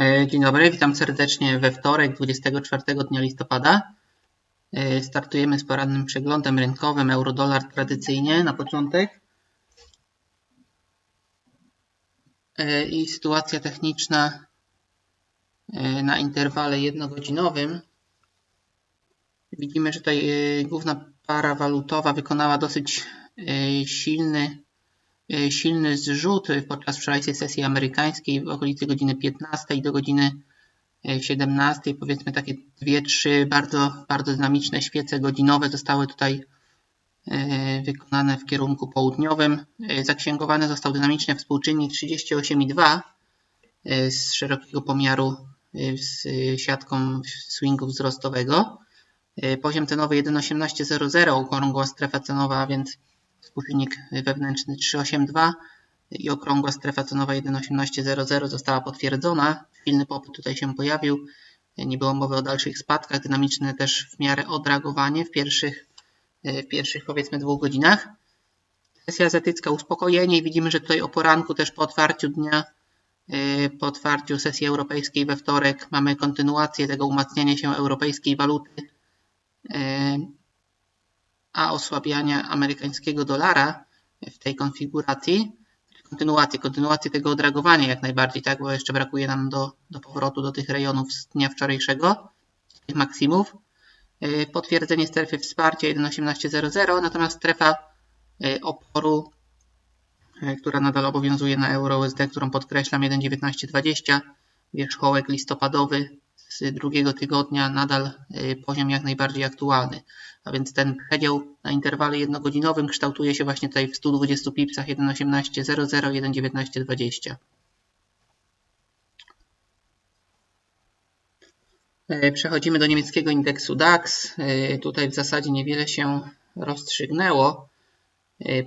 E, dzień dobry, witam serdecznie we wtorek, 24 dnia listopada. E, startujemy z porannym przeglądem rynkowym euro-dolar tradycyjnie na początek. E, I sytuacja techniczna na interwale jednogodzinowym. Widzimy, że tutaj główna para walutowa wykonała dosyć silny silny zrzut podczas wczorajszej sesji amerykańskiej w okolicy godziny 15 do godziny 17. E, Powiedzmy takie dwie, trzy bardzo, bardzo dynamiczne świece godzinowe zostały tutaj e, wykonane w kierunku południowym. Zaksięgowany został dynamicznie współczynnik 38,2 z szerokiego pomiaru z siatką swingu wzrostowego. Poziom cenowy 1,1800, okrągła strefa cenowa, więc współczynnik wewnętrzny 382 i okrągła strefa cenowa 1,1800 została potwierdzona. Silny popyt tutaj się pojawił. Nie było mowy o dalszych spadkach. Dynamiczne też w miarę odreagowanie w pierwszych, w pierwszych powiedzmy dwóch godzinach. Sesja azjatycka uspokojenie widzimy, że tutaj o poranku też po otwarciu dnia, po otwarciu sesji europejskiej we wtorek mamy kontynuację tego umacniania się europejskiej waluty a osłabiania amerykańskiego dolara w tej konfiguracji, kontynuację, kontynuację tego odreagowania jak najbardziej, tak, bo jeszcze brakuje nam do, do powrotu do tych rejonów z dnia wczorajszego, tych maksimów. E, potwierdzenie strefy wsparcia 1.1800, natomiast strefa e, oporu, e, która nadal obowiązuje na euro USD, którą podkreślam 1.1920, wierzchołek listopadowy z drugiego tygodnia nadal y, poziom jak najbardziej aktualny. A więc ten przedział na interwale jednogodzinowym kształtuje się właśnie tutaj w 120 pipsach 1.18.00, 1.19.20. Y, przechodzimy do niemieckiego indeksu DAX. Y, tutaj w zasadzie niewiele się rozstrzygnęło.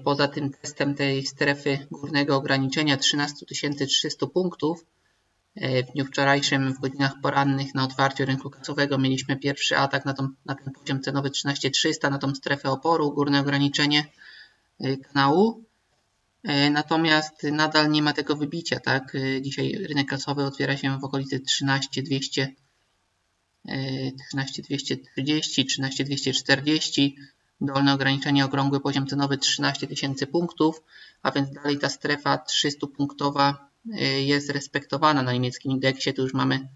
Poza tym testem tej strefy górnego ograniczenia 13 300 punktów E, w dniu wczorajszym w godzinach porannych na otwarciu rynku kasowego mieliśmy pierwszy atak na, tą, na ten poziom cenowy 13300, na tą strefę oporu, górne ograniczenie e, kanału. E, natomiast nadal nie ma tego wybicia, tak? Dzisiaj rynek kasowy otwiera się w okolicy 13200, 13230, 13240. Dolne ograniczenie okrągły poziom cenowy 13 tysięcy punktów, a więc dalej ta strefa 300 punktowa jest respektowana na niemieckim indeksie. Tu już mamy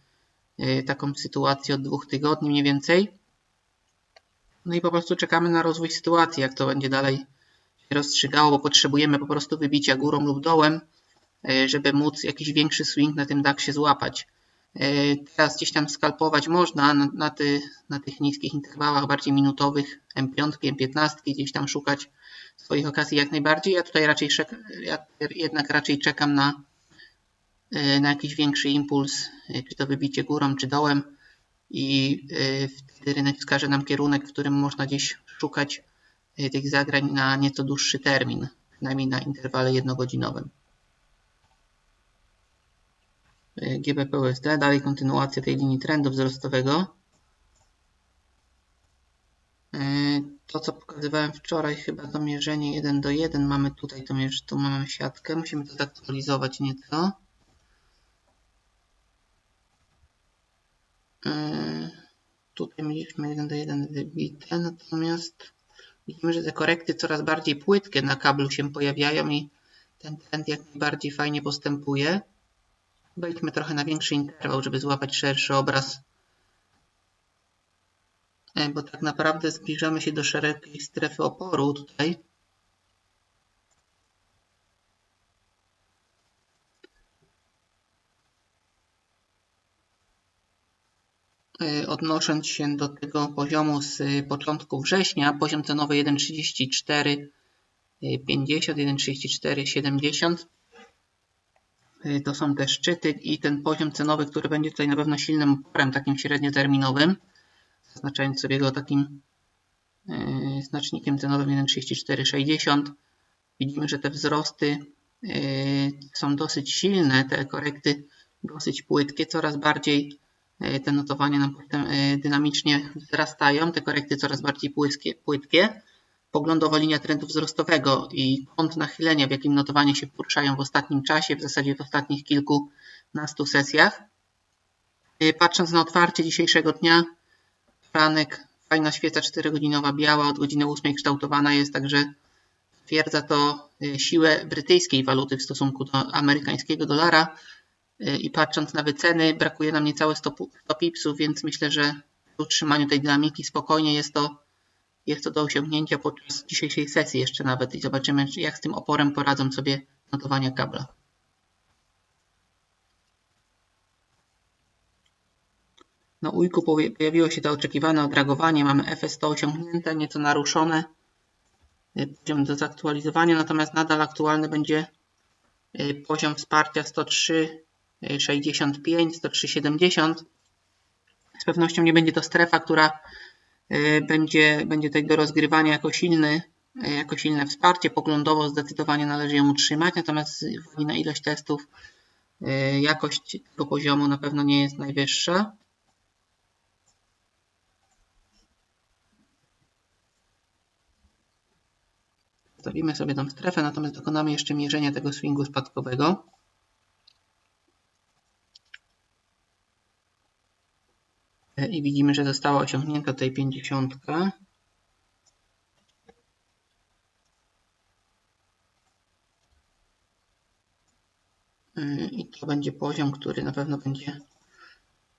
y, taką sytuację od dwóch tygodni mniej więcej. No i po prostu czekamy na rozwój sytuacji, jak to będzie dalej się rozstrzygało, bo potrzebujemy po prostu wybicia górą lub dołem, y, żeby móc jakiś większy swing na tym DAXie złapać. Teraz gdzieś tam skalpować można na, na, ty, na tych niskich interwałach bardziej minutowych M5, M15, gdzieś tam szukać swoich okazji jak najbardziej. Ja tutaj raczej ja jednak raczej czekam na na jakiś większy impuls, e, czy to wybicie górą, czy dołem i e, wtedy rynek wskaże nam kierunek, w którym można gdzieś szukać tych zagrań na nieco dłuższy termin, przynajmniej na interwale jednogodzinowym. GBP USD, dalej kontynuacja tej linii trendu wzrostowego. To, co pokazywałem wczoraj, chyba to mierzenie 1 do 1, mamy tutaj to mierz, tu mamy siatkę, musimy to zaktualizować nieco. Tutaj mieliśmy 1 do 1 wybite, natomiast widzimy, że te korekty coraz bardziej płytkie na kablu się pojawiają i ten trend jak najbardziej fajnie postępuje. Wejdźmy trochę na większy interwał, żeby złapać szerszy obraz, e, bo tak naprawdę zbliżamy się do szerokiej strefy oporu tutaj. Odnosząc się do tego poziomu z początku września, poziom cenowy 1,34 50, 1,34 70 to są te szczyty i ten poziom cenowy, który będzie tutaj na pewno silnym oporem takim średnioterminowym, zaznaczając sobie go takim y, znacznikiem cenowym 1,3460. Widzimy, że te wzrosty y, są dosyć silne, te korekty dosyć płytkie, coraz bardziej te notowania nam potem e, dynamicznie wzrastają, te korekty coraz bardziej płyskie, płytkie. Poglądowa linia trendu wzrostowego i kąt nachylenia, w jakim notowania się poruszają w ostatnim czasie, w zasadzie w ostatnich kilkunastu sesjach, Y, patrząc na otwarcie dzisiejszego dnia, ranek, fajna świeca 4-godzinowa biała, od godziny 8 kształtowana jest, także potwierdza to siłę brytyjskiej waluty w stosunku do amerykańskiego dolara. Y, I patrząc na wyceny, brakuje nam niecałe 100, 100 pipsów, więc myślę, że w utrzymaniu tej dynamiki spokojnie jest to, jest to do osiągnięcia podczas dzisiejszej sesji jeszcze nawet i zobaczymy, jak z tym oporem poradzą sobie notowania kabla. Na ujku pojawiło się to oczekiwane odragowanie. Mamy FS100 osiągnięte, nieco naruszone. Y, poziom do zaktualizowania, natomiast nadal aktualny będzie y, poziom wsparcia 103,65, 103,70. Z pewnością nie będzie to strefa, która y, będzie, będzie tutaj do rozgrywania jako silny, jako silne wsparcie. Poglądowo zdecydowanie należy ją utrzymać, natomiast na ilość testów jakość tego poziomu na pewno nie jest najwyższa. Zostawimy sobie tą strefę, natomiast dokonamy jeszcze mierzenia tego swingu spadkowego. I widzimy, że została osiągnięta tutaj 50. E, I to będzie poziom, który na pewno będzie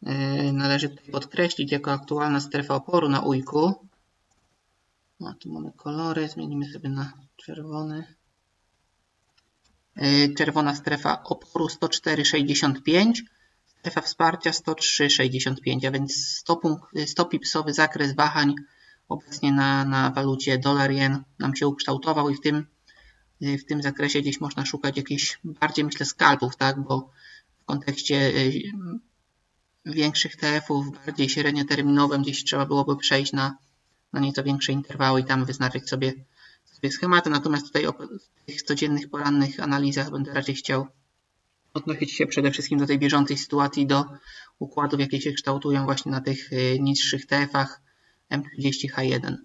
e, należy tutaj podkreślić jako aktualna strefa oporu na ujku. A tu mamy kolory, zmienimy sobie na czerwony. E, czerwona strefa oporu 104,65, strefa wsparcia 103,65, a więc 100, punkt, 100 pipsowy zakres wahań obecnie na, na walucie dolar-jen nam się ukształtował i w tym, w tym zakresie gdzieś można szukać jakichś bardziej myślę skalpów, tak, bo w kontekście e, większych TF-ów, bardziej średnioterminowym gdzieś trzeba byłoby przejść na na nieco większe interwały i tam wyznaczyć sobie, sobie schematy. Natomiast tutaj w tych codziennych, porannych analizach będę raczej chciał odnosić się przede wszystkim do tej bieżącej sytuacji, do układów, jakie się kształtują właśnie na tych y, niższych TF-ach M30H1.